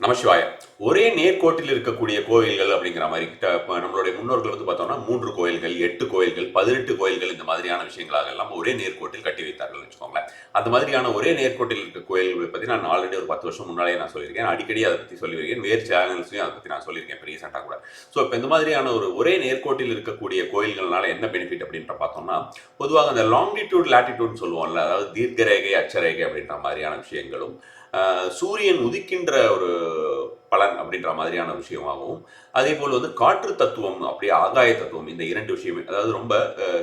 நமசிவாய. ஒரே நேர்கோட்டில் இருக்கக்கூடிய கோயில்கள் அப்படிங்கிற மாதிரி கிட்ட நம்மளுடைய முன்னோர்கள் வந்து பார்த்தோம்னா மூன்று கோயில்கள் எட்டு கோயில்கள் பதினெட்டு கோயில்கள் இந்த மாதிரியான விஷயங்களாக எல்லாம் ஒரே நேர்கோட்டில் கட்டி வைத்தார்கள் வச்சுக்கோங்களேன். அந்த மாதிரியான ஒரே நேர்கோட்டில் இருக்க கோயில்களை பற்றி நான் ஆல்ரெடி ஒரு பத்து வருஷம் முன்னாலே நான் சொல்லியிருக்கேன். அடிக்கடி அதை பற்றி சொல்லியிருக்கேன். வேறு சேனல்ஸையும் அதை பற்றி நான் சொல்லியிருக்கேன் இப்போ ரீசெண்டாக கூட. ஸோ இப்போ இந்த மாதிரியான ஒரு ஒரே நேர்கோட்டில் இருக்கக்கூடிய கோயில்கள்னால என்ன பெனிஃபிட் அப்படின்ற பார்த்தோம்னா பொதுவாக அந்த லாங்கிடியூட் லாட்டிடியூட்னு சொல்லுவோம்ல அதாவது தீர்க்கரேகை அச்சரேகை அப்படின்ற மாதிரியான விஷயங்களும் சூரியன் உதிக்கின்ற ஒரு பலன் அப்படின்ற மாதிரியான விஷயமாகவும் அதே போல் வந்து காற்று தத்துவம் அப்படியே ஆகாய தத்துவம் இந்த இரண்டு விஷயமே அதாவது ரொம்ப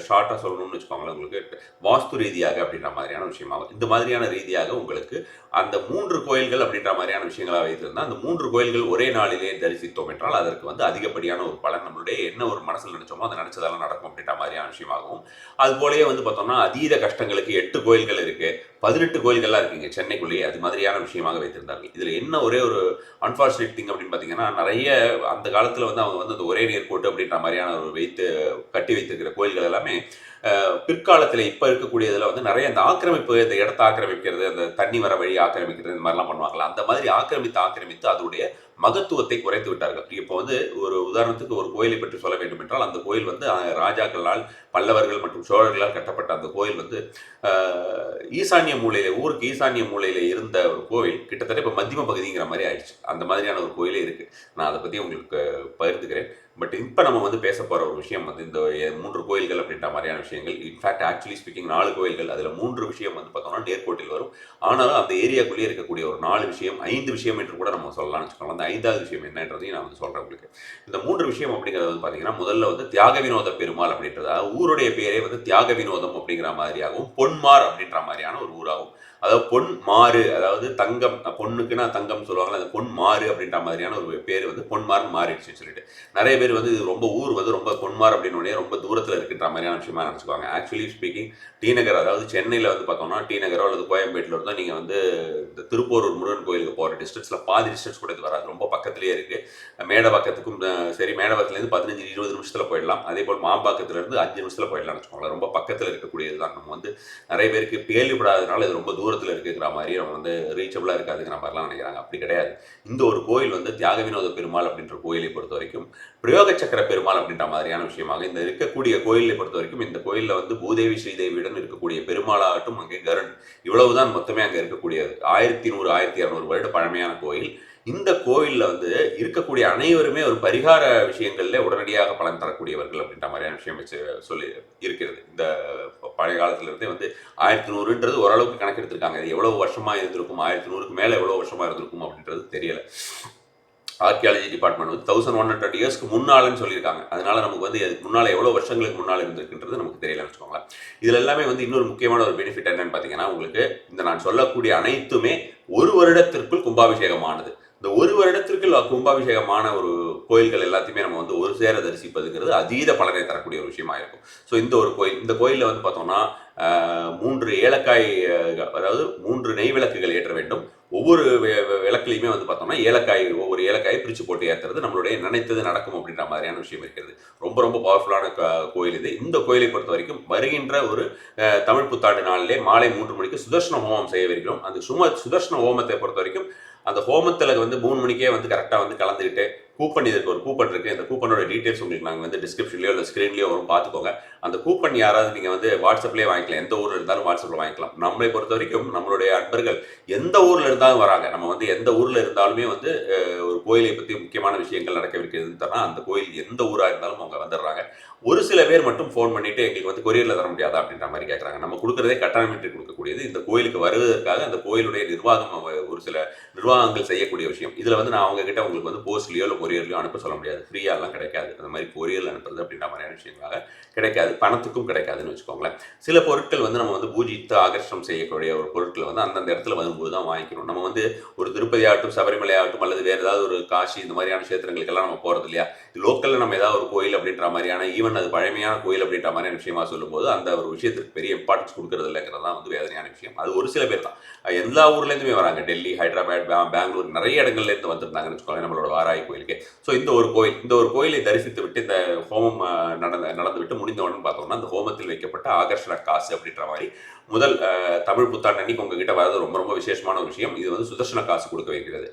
ஷார்ட்டாக சொல்லணும்னு வச்சுக்கோங்களேன் உங்களுக்கு வாஸ்து ரீதியாக அப்படின்ற மாதிரியான விஷயமாகும் இந்த மாதிரியான ரீதியாக உங்களுக்கு அந்த மூன்று கோயில்கள் அப்படின்ற மாதிரியான விஷயங்களாக வைத்திருந்தால் அந்த மூன்று கோயில்கள் ஒரே நாளிலே தரிசித்தோம் என்றால் அதற்கு வந்து அதிகப்படியான ஒரு பலன் நம்மளுடைய என்ன ஒரு மனசில் நினைச்சோமோ அதை நினைச்சதெல்லாம் நடக்கும் அப்படின்ற மாதிரியான விஷயமாகும் அது போலயே வந்து பார்த்தோம்னா அதீத கஷ்டங்களுக்கு எட்டு கோயில்கள் இருக்குது பதினெட்டு கோயில்கள்லாம் இருக்குங்க சென்னைக்குள்ளேயே அது மாதிரியான விஷயமாக வைத்திருந்தார்கள். இதில் என்ன ஒரே ஒரு அன்ஃபார்ச்சுனேட் திங் அப்படின்னு பார்த்தீங்கன்னா நிறைய அந்த காலத்தில் வந்து அவங்க வந்து அந்த ஒரே நேர்கோட்டு அப்படின்ற மாதிரியான ஒரு வைத்து கட்டி வைத்திருக்கிற கோயில்கள் எல்லாமே பிற்காலத்தில் இப்போ இருக்கக்கூடியதில் வந்து நிறைய அந்த ஆக்கிரமிப்பு இந்த இடத்த ஆக்கிரமிக்கிறது அந்த தண்ணி வர வழி ஆக்கிரமிக்கிறது இந்த மாதிரிலாம் பண்ணுவாங்களா அந்த மாதிரி ஆக்கிரமித்து ஆக்கிரமித்து அதோடைய மகத்துவத்தை குறைத்து விட்டார்கள். இப்போ வந்து ஒரு உதாரணத்துக்கு ஒரு கோயிலை பற்றி சொல்ல வேண்டும் என்றால் அந்த கோயில் வந்து ராஜாக்களால் பல்லவர்கள் மற்றும் சோழர்களால் கட்டப்பட்ட அந்த கோயில் வந்து அஹ், ஈசான்ய மூலையில ஊருக்கு ஈசான்ய மூலையில இருந்த ஒரு கோயில் கிட்டத்தட்ட இப்போ மத்தியம பகுதிங்கிற மாதிரி ஆயிடுச்சு. அந்த மாதிரியான ஒரு கோயிலே இருக்கு. நான் அதை பற்றி உங்களுக்கு பகிர்ந்துக்கிறேன். பட் இப்போ நம்ம வந்து பேச போகிற ஒரு விஷயம் வந்து இந்த மூன்று கோயில்கள் அப்படின்ற மாதிரியான விஷயங்கள். இன்ஃபேக்ட் ஆக்சுவலி ஸ்பீக்கிங் நாலு கோயில்கள். அதில் மூன்று விஷயம் வந்து பார்த்தோம்னா நேர்கோட்டில் வரும். ஆனாலும் அந்த ஏரியாக்குள்ளேயே இருக்கக்கூடிய ஒரு நாலு விஷயம் ஐந்து விஷயம் என்று கூட நம்ம சொல்லலாம்னு வச்சுக்கலாம் அந்த ஐந்தாவது விஷயம் என்னன்றதையும் நான் வந்து சொல்கிறேன் உங்களுக்கு. இந்த மூன்று விஷயம் அப்படிங்கிறது வந்து பார்த்தீங்கன்னா முதல்ல வந்து தியாக வினோத பெருமாள் அப்படின்றது. ஊருடைய பேரே வந்து தியாக வினோதம் அப்படிங்கிற மாதிரியாகவும் பொன்மார் அப்படின்ற மாதிரியான ஒரு ஊராகும் அதாவது பொன் மாறு அதாவது தங்கம் பொண்ணுக்குன்னா தங்கம் சொல்லுவாங்கல்ல அந்த பொன் மாறு அப்படின்ற மாதிரியான ஒரு பேர் வந்து பொன்மாறுன்னு மாறிடுச்சுன்னு சொல்லிட்டு. நிறைய பேர் வந்து இது ரொம்ப ஊர் வந்து ரொம்ப பொன்மார் அப்படின்னு ரொம்ப தூரத்தில் இருக்கின்ற மாதிரியான விஷயமா நினச்சிக்குவாங்க. ஆக்சுவலி ஸ்பீக்கிங் டி நகர் அதாவது சென்னையில் வந்து பார்த்தோம்னா டி நகரோ அல்லது கோயம்பேட்டில் இருந்தால் நீங்கள் வந்து இந்த திருப்போரூர் முருகன் கோயிலுக்கு போகிற டிஸ்டன்ஸில் பாதி டிஸ்டன்ஸ் கூட இது வராது. ரொம்ப பக்கத்துலேயே இருக்குது மேடவாக்கத்துக்கும் பக்கத்துக்கும் சரி மேடவாக்கத்துலேருந்து பதினஞ்சு இருபது நிமிஷத்தில் போயிடலாம். அதே போல் மாம்பாக்கத்துலேருந்து அஞ்சு நிமிஷத்தில் போயிடலாம்னு வச்சுக்கோங்களேன். ரொம்ப பக்கத்தில் இருக்கக்கூடியது தான். நம்ம வந்து நிறைய பேருக்கு கேள்விப்படாததுனால இது ரொம்ப தூரத்தில் இருக்குங்கிற மாதிரி அவங்க வந்து ரீச்சபிளாக இருக்காதுங்கிற மாதிரிலாம் நினைக்கிறாங்க. அப்படி கிடையாது. இந்த ஒரு கோயில் வந்து தியாக வினோத பெருமாள் அப்படின்ற கோயிலை பொறுத்த வரைக்கும் பிரயோக சக்கர பெருமாள் அப்படின்ற மாதிரியான விஷயமாக இந்த இருக்கக்கூடிய கோயிலை பொறுத்த வரைக்கும் இந்த கோயிலில் வந்து பூதேவி ஸ்ரீதேவியுடன் இருக்கக்கூடிய பெருமாளாகட்டும் அங்கே கருண் இவ்வளவுதான் மொத்தமே அங்கே இருக்கக்கூடியது ஆயிரத்தி நூறு ஆயிரத்தி இரநூறு வருட பழமையான கோயில். இந்த கோயிலில் வந்து இருக்கக்கூடிய அனைவருமே ஒரு பரிகார விஷயங்கள்ல உடனடியாக பலன் தரக்கூடியவர்கள் அப்படின்ற மாதிரியான விஷயம் வச்சு சொல்லி இருக்கிறது. இந்த பழைய காலத்திலிருந்தே வந்து ஆயிரத்தி நூறுன்றது ஓரளவுக்கு கணக்கெடுத்திருக்காங்க. இது எவ்வளவு வருஷமா இருந்திருக்கும் ஆயிரத்தி நூறுக்கு மேலே எவ்வளவு வருஷமா இருந்திருக்கும் அப்படின்றது தெரியலை. ஆர்கியாலஜி டிபார்ட்மெண்ட் வந்து தௌசண்ட் ஒன் ஹண்ட்ரட் இயர்ஸ்க்கு முன்னாலன்னு சொல்லியிருக்காங்க. அதனால நமக்கு வந்து அதுக்கு முன்னால் எவ்வளோ வருஷங்களுக்கு முன்னால் இருந்திருக்குன்றது நமக்கு தெரியலன்னு வச்சுக்கோங்களேன். இதில் எல்லாமே வந்து இன்னொரு முக்கியமான ஒரு பெனிஃபிட் என்னன்னு பார்த்தீங்கன்னா உங்களுக்கு இந்த நான் சொல்லக்கூடிய அனைத்துமே ஒரு வருடத்திற்குள் கும்பாபிஷேகமானது. இந்த ஒரு வருடத்திற்குள் கும்பாபிஷேகமான ஒரு கோயில்கள் எல்லாத்தையுமே நம்ம வந்து ஒரு சேர தரிசிப்பதுங்கிறது அதீத பலனை தரக்கூடிய ஒரு விஷயமா இருக்கும். ஸோ இந்த ஒரு கோயில் இந்த கோயிலில் வந்து பார்த்தோம்னா மூன்று ஏலக்காய் அதாவது மூன்று நெய் விளக்குகள் ஏற்ற வேண்டும். ஒவ்வொரு விளக்குலையுமே வந்து பார்த்தோம்னா ஏலக்காய் ஒவ்வொரு ஏலக்காயை பிரித்து போட்டு ஏற்றுறது நம்மளுடைய நினைத்தது நடக்கும் அப்படின்ற மாதிரியான விஷயம் இருக்கிறது. ரொம்ப ரொம்ப பவர்ஃபுல்லான கோயில் இது. இந்த கோயிலை பொறுத்த வரைக்கும் வருகின்ற ஒரு தமிழ் புத்தாண்டு நாளிலே மாலை மூன்று மணிக்கு சுதர்ஷன ஹோமம் செய்யவிருக்கிறோம் அந்த சும சுதர்ஷன ஹோமத்தை பொறுத்த வரைக்கும் அந்த ஹோமத்தில் வந்து மூணு மணிக்கே வந்து கரெக்டாக வந்து கலந்துக்கிட்டு கூப்பன் இதுக்கு ஒரு கூப்பன் இருக்குது அந்த கூப்பனோட டீட்டெயில்ஸ் உங்களுக்கு நாங்கள் வந்து டிஸ்கிரிப்ஷன்லையோ இல்லை ஸ்க்ரீன்லேயோ வரும் பார்த்துக்கோங்க. அந்த கூப்பன் யாராவது நீங்கள் வந்து வாட்ஸ்அப்லேயே வாங்கிக்கலாம். எந்த ஊரில் இருந்தாலும் வாட்ஸ்அப்பில் வாங்கிக்கலாம். நம்மளை பொறுத்த வரைக்கும் நம்மளுடைய அன்பர்கள் எந்த ஊரில் இருந்தாலும் வராங்க. நம்ம வந்து எந்த ஊரில் இருந்தாலுமே வந்து ஒரு கோயிலை பற்றி முக்கியமான விஷயங்கள் நடக்கவிருக்கிறதுன்னு தரா அந்த கோயில் எந்த ஊராக இருந்தாலும் அவங்க வந்துடுறாங்க. ஒரு சில பேர் மட்டும் ஃபோன் பண்ணிவிட்டு எங்களுக்கு வந்து கொரியரில் தர முடியாதா அப்படின்ற மாதிரி கேட்குறாங்க நம்ம கொடுக்குறதே கட்டணமின்றி இருக்கக்கூடியது இந்த கோயிலுக்கு வருவதற்காக அந்த கோயிலுடைய நிர்வாகம் ஒரு சில நிர்வாகங்கள் செய்யக்கூடிய விஷயம். இதில் வந்து நான் அவங்கக்கிட்ட உங்களுக்கு வந்து போஸ்ட்லேயோ இல்லை கொரியர்லையோ அனுப்ப சொல்ல முடியாது. ஃப்ரீயாலாம் கிடைக்காது. அந்த மாதிரி கொரியரில் அனுப்புறது அப்படின்ற மாதிரியான விஷயங்களாக கிடைக்காது. பணத்துக்கும் கிடைக்காதுன்னு வச்சுக்கோங்களேன். சில பொருட்கள் வந்து நம்ம வந்து பூஜித்து ஆகர்ஷணம் செய்யக்கூடிய ஒரு பொருட்கள் வந்து அந்தந்த இடத்துல வரும்போது தான் வாங்கிக்கணும். நம்ம வந்து ஒரு திருப்பதி ஆகட்டும் சபரிமலை ஆகட்டும் அல்லது வேறு ஏதாவது ஒரு காசி இந்த மாதிரியான கஷேத்திரங்களுக்கெல்லாம் நம்ம போகிறது இல்லையா? லோக்கலில் நம்ம ஏதாவது ஒரு கோயில் அப்படின்ற மாதிரியான ஈவன் அது பழமையான கோயில் அப்படின்ற மாதிரியான விஷயமா சொல்லும்போது அந்த ஒரு விஷயத்துக்கு பெரிய இம்பார்ட்டன்ஸ் கொடுக்கறது இல்லைங்கிறதான் வந்து வந்து சரியான விஷயம். அது ஒரு சில பேர் தான். எல்லா ஊர்லேருந்துமே வராங்க. டெல்லி ஹைதராபாத் பெங்களூர் நிறைய இடங்கள்ல இருந்து வந்திருந்தாங்கன்னு வச்சுக்கோங்க நம்மளோட வாராய் கோயிலுக்கு. ஸோ இந்த ஒரு கோயில் இந்த ஒரு கோயிலை தரிசித்து விட்டு இந்த ஹோமம் நடந்த நடந்து விட்டு முடிந்த உடனே பார்த்தோம்னா அந்த ஹோமத்தில் வைக்கப்பட்ட ஆகர்ஷண காசு அப்படின்ற மாதிரி முதல் தமிழ் புத்தாண்டு அன்னைக்கு உங்ககிட்ட வர்றது ரொம்ப ரொம்ப விசேஷமான ஒரு விஷயம். இது வந்து சுதர்ஷன காசு கொடுக்க வைக்கிறது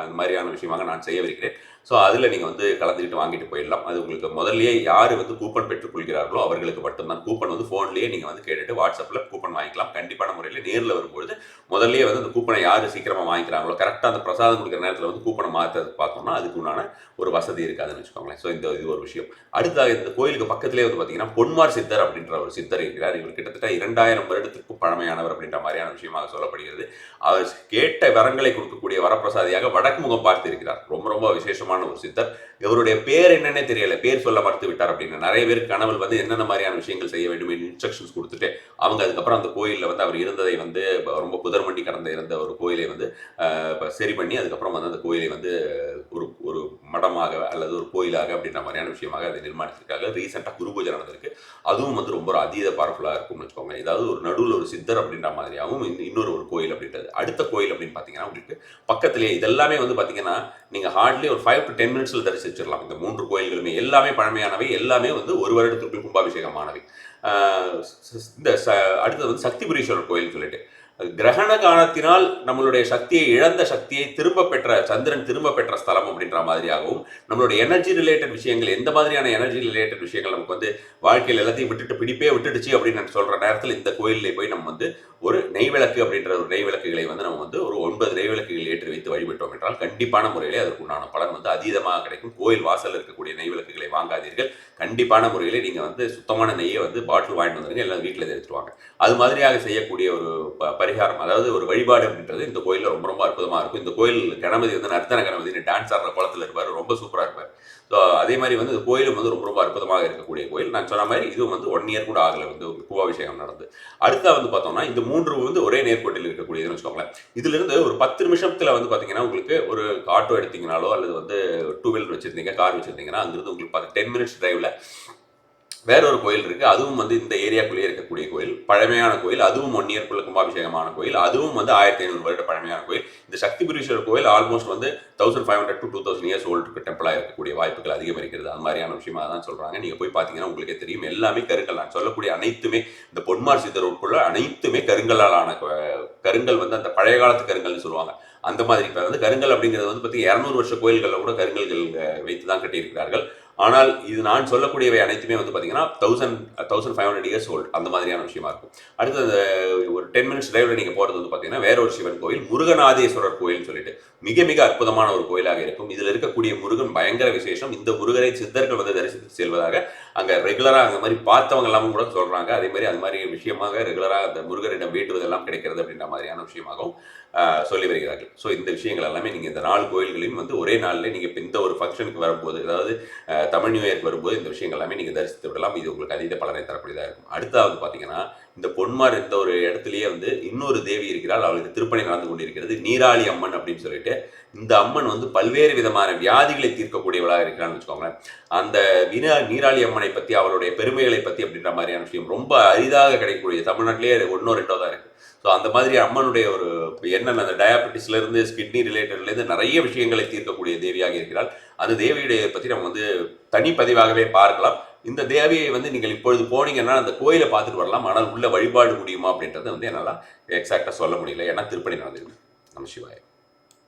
அந்த மாதிரியான விஷயமாக நான் செய்யவிருக்கிறேன் ஸோ அதில் நீங்கள் வந்து கலந்துக்கிட்டு வாங்கிட்டு போயிடலாம். அது உங்களுக்கு முதல்லயே யார் வந்து கூப்பன் பெற்றுக்கொள்கிறார்களோ அவர்களுக்கு மட்டும்தான். கூப்பன் வந்து ஃபோன்லேயே நீங்கள் வந்து கேட்டுட்டு வாட்ஸ்அப்பில் கூப்பன் வாங்கிக்கலாம். கண்டிப்பாக முறையில் நேரில் வரும்பொழுது முதல்லயே வந்து அந்த கூப்பனை யார் சீக்கிரமாக வாங்கிக்கிறாங்களோ கரெக்டாக அந்த பிரசாதம் கொடுக்குற நேரத்தில் வந்து கூப்பனை மாற்ற பார்த்தோம்னா அதுக்கு உண்டான ஒரு வசதி இருக்காதுன்னு வச்சுக்கோங்களேன். ஸோ இந்த இது ஒரு விஷயம். அடுத்ததாக இந்த கோயிலுக்கு பக்கத்திலே வந்து பார்த்தீங்கன்னா பொன்மார் சித்தர் அப்படின்ற ஒரு சித்தர் இருக்கிறார். இவர் கிட்டத்தட்ட இரண்டாயிரம் வருடத்திற்கும் பழமையானவர் அப்படின்ற மாதிரியான விஷயமாக சொல்லப்படுகிறது. அவர் கேட்ட வரங்களை கொடுக்கக்கூடிய வரப்பிரசாதியாக வடக்கு முகம் பார்த்து இருக்கிறார் ரொம்ப ரொம்ப விசேஷமான ஒரு சித்தர். இவருடைய பேர் என்னன்னே தெரியல. பேர் சொல்ல மறுத்து விட்டார் அப்படின்னு. நிறைய பேர் கனவில் வந்து என்னென்ன மாதிரியான விஷயங்கள் செய்ய வேண்டும் இன்ஸ்ட்ரக்ஷன்ஸ் கொடுத்துட்டு அவங்க அதுக்கப்புறம் அந்த கோயிலில் வந்து அவர் இருந்ததை வந்து ரொம்ப புதர் புதர்மண்டி கடந்த இருந்த ஒரு கோயிலை வந்து சரி பண்ணி அதுக்கப்புறம் வந்து அந்த கோயிலை வந்து ஒரு ஒரு மடமாக அல்லது ஒரு கோயிலாக அப்படின்ற மாதிரியான விஷயமாக அதை நிர்மாணிச்சிருக்காங்க. ரீசெண்டாக குரு பூஜை நடந்திருக்கு. அதுவும் வந்து ரொம்ப ஒரு அதீத பவர்ஃபுல்லாக இருக்கும்னு வச்சுக்கோங்க ஏதாவது ஒரு நடுவில் ஒரு சித்தர் அப்படின்ற மாதிரியாகவும் இன்னொரு ஒரு கோயில் அப்படின்றது. அடுத்த கோயில் அப்படின்னு பார்த்தீங்கன்னா உங்களுக்கு பக்கத்திலேயே இதெல்லாமே வந்து பார்த்தீங்கன்னா நீங்கள் ஹார்ட்லி ஒரு ஃபைவ் டு டென் மினிட்ஸில் தரிசிச்சிடலாம் இந்த மூன்று கோயில்களுமே எல்லாமே பழமையானவை. எல்லாமே வந்து ஒரு வருடத்திற்குள் கும்பாபிஷேகமானவை. இந்த அடுத்தது வந்து சக்திபுரீஸ்வரர் கோயில்னு சொல்லிட்டு. கிரகண காலத்தினால் நம்மளுடைய சக்தியை இழந்த சக்தியை திரும்ப பெற்ற சந்திரன் திரும்ப பெற்ற ஸ்தலம் அப்படின்ற மாதிரியாகவும் நம்மளுடைய எனர்ஜி ரிலேட்டட் விஷயங்கள் எந்த மாதிரியான எனர்ஜி ரிலேட்டட் விஷயங்கள் நமக்கு வந்து வாழ்க்கையில் எல்லாத்தையும் விட்டுட்டு பிடிப்பே விட்டுடுச்சு அப்படின்னு நான் சொல்கிற நேரத்தில் இந்த கோயிலில் போய் நம்ம வந்து ஒரு நெய் விளக்கு அப்படின்ற ஒரு நெய் விளக்குகளை வந்து நம்ம வந்து ஒரு ஒன்பது நெய் விளக்குகள் ஏற்றி வைத்து வழிபட்டோம் என்றால் கண்டிப்பான முறையிலே அதற்குண்டான பலன் வந்து அதீதமாக கிடைக்கும். கோயில் வாசல் இருக்கக்கூடிய நெய் விளக்குகளை வாங்காதீர்கள். கண்டிப்பான முறையிலே நீங்க வந்து சுத்தமான நெய்யை வந்து பாட்டில் வாங்கிட்டு வந்துருங்க எல்லாம் வீட்டில் எடுத்துருவாங்க அது மாதிரியாக செய்யக்கூடிய ஒரு ப- பரிகாரம் அதாவது ஒரு வழிபாடு அப்படின்றது இந்த கோயிலில் ரொம்ப ரொம்ப அற்புதமாக இருக்கும். இந்த கோயில் கணபதி வந்து நர்த்தன கணபதி டான்ஸ் ஆடுற குளத்துல இருப்பார் ரொம்ப சூப்பராக இருப்பார். ஸோ அதே மாதிரி வந்து இந்த கோயிலும் வந்து ரொம்ப ரொம்ப அற்புதமாக இருக்கக்கூடிய கோயில். நான் சொன்ன மாதிரி இதுவும் வந்து ஒன் இயர் கூட ஆகலை வந்து கும்பாபிஷேகம் நடந்து. அடுத்தா வந்து பார்த்தோம்னா இந்த மூன்று வந்து ஒரே நேர்கோட்டில் இருக்கக்கூடியதுன்னு வச்சுக்கோங்களேன். இதுலேருந்து ஒரு பத்து நிமிஷத்தில் வந்து பார்த்தீங்கன்னா உங்களுக்கு ஒரு ஆட்டோ எடுத்தீங்கனாலோ அல்லது வந்து டூ வீலர் வச்சுருந்தீங்க கார் வச்சுருந்தீங்கன்னா அங்கிருந்து உங்களுக்கு பார்த்து டென் மினிட்ஸ் டிரைவில் வேற ஒரு கோயில் இருக்குது அதுவும் வந்து இந்த ஏரியாக்குள்ளேயே இருக்கக்கூடிய கோயில். பழமையான கோயில். அதுவும் ஒன் இயர்க்குள்ள கும்பாபிஷேகமான கோயில். அதுவும் வந்து ஆயிரத்தி ஐநூறு வருட பழமையான கோயில். இந்த சக்திபுரீஸ்வரர் கோயில் ஆல்மோஸ்ட் வந்து thousand five hundred to two thousand years ஓல்டுக்கு டெம்பிளாக இருக்கக்கூடிய வாய்ப்புகள் அதிகம் இருக்கிறது. அது மாதிரியான விஷயமா தான் சொல்கிறாங்க நீங்கள் போய் பார்த்தீங்கன்னா உங்களுக்கே தெரியும். எல்லாமே கருங்கல் நான் சொல்லக்கூடிய அனைத்துமே இந்த பொன்மார் சித்தர் உட்புள்ள அனைத்துமே கருங்கலாலான ஆன கோ- கருங்கல் வந்து அந்த பழைய காலத்து கருங்கல்னு சொல்லுவாங்க. அந்த மாதிரி இப்போ வந்து கருங்கல் அப்படிங்கிறது வந்து பார்த்தீங்கன்னா இரநூறு வருஷ கோயில்களில் கூட கருங்கல்கள் வைத்து தான் கட்டியிருக்கிறார்கள். ஆனால் இது நான் சொல்லக்கூடியவை அனைத்துமே வந்து பார்த்தீங்கன்னா thousand thousand five hundred years old அந்த மாதிரியான விஷயமா இருக்கும். அடுத்து அந்த ஒரு டென் மினிட்ஸ் டிரைவில் நீங்கள் போகிறது வந்து பார்த்தீங்கன்னா வேற ஒரு சிவன் கோயில் முருகநாதேஸ்வரர் கோயில்னு சொல்லிட்டு மிக மிக அற்புதமான ஒரு கோயிலாக இருக்கும். இதில் இருக்கக்கூடிய முருகன் பயங்கர விசேஷம். இந்த முருகனை சித்தர்கள் வந்து தரிசித்து செல்வதாக அங்கே ரெகுலராக அந்த மாதிரி பார்த்தவங்க எல்லாமும் கூட சொல்கிறாங்க அதே மாதிரி அது மாதிரி விஷயமாக ரெகுலராக அந்த முருகனிடம் வேண்டுவதெல்லாம் கிடைக்கிறது அப்படின்ற மாதிரியான விஷயமாகவும் சொல்லி வருகிறார்கள். ஸோ இந்த விஷயங்கள் எல்லாமே நீங்கள் இந்த நாலு கோயில்களையும் வந்து ஒரே நாளில் நீங்கள் இப்போ இந்த ஒரு ஃபங்க்ஷனுக்கு வரும்போது அதாவது தமிழ் நியூ இயர்க்கு வரும்போது இந்த விஷயங்கள் எல்லாமே நீங்கள் தரிசித்து விடலாம். இது உங்களுக்கு அதீத பலனை தரக்கூடியதாக இருக்கும். அடுத்தாவது பார்த்தீங்கன்னா இந்த பொன்மார் இந்த ஒரு இடத்துலயே வந்து இன்னொரு தேவி இருக்கிறாள். அவளுக்கு திருப்பணி நடந்து கொண்டிருக்கிறது. நீராளி அம்மன் அப்படின்னு சொல்லிட்டு இந்த அம்மன் வந்து பல்வேறு விதமான வியாதிகளை தீர்க்கக்கூடியவளாக இருக்கிறான்னு வச்சுக்கோங்களேன். அந்த வினா நீராளி அம்மனை பற்றி அவளுடைய பெருமைகளை பற்றி அப்படின்ற மாதிரியான விஷயம் ரொம்ப அரிதாக கிடைக்கக்கூடிய தமிழ்நாட்டிலேயே ஒன்றோ ரெண்டோ தான் இருக்கு. ஸோ அந்த மாதிரி அம்மனுடைய ஒரு என்னென்ன அந்த டயாபெட்டிஸ்ல இருந்து கிட்னி ரிலேட்டட்ல இருந்து நிறைய விஷயங்களை தீர்க்கக்கூடிய தேவியாக இருக்கிறாள் அந்த தேவியுடைய பற்றி நம்ம வந்து தனிப்பதிவாகவே பார்க்கலாம். இந்த தேவியை வந்து நீங்கள் இப்பொழுது போனீங்கன்னா அந்த கோயிலை பார்த்துட்டு வரலாம். ஆனால் உள்ள வழிபாடு முடியுமா அப்படின்றத வந்து என்னால் எக்ஸாக்டாக சொல்ல முடியல. ஏன்னா திருப்பணி நடந்துருக்கு நம்ம சிவாயம்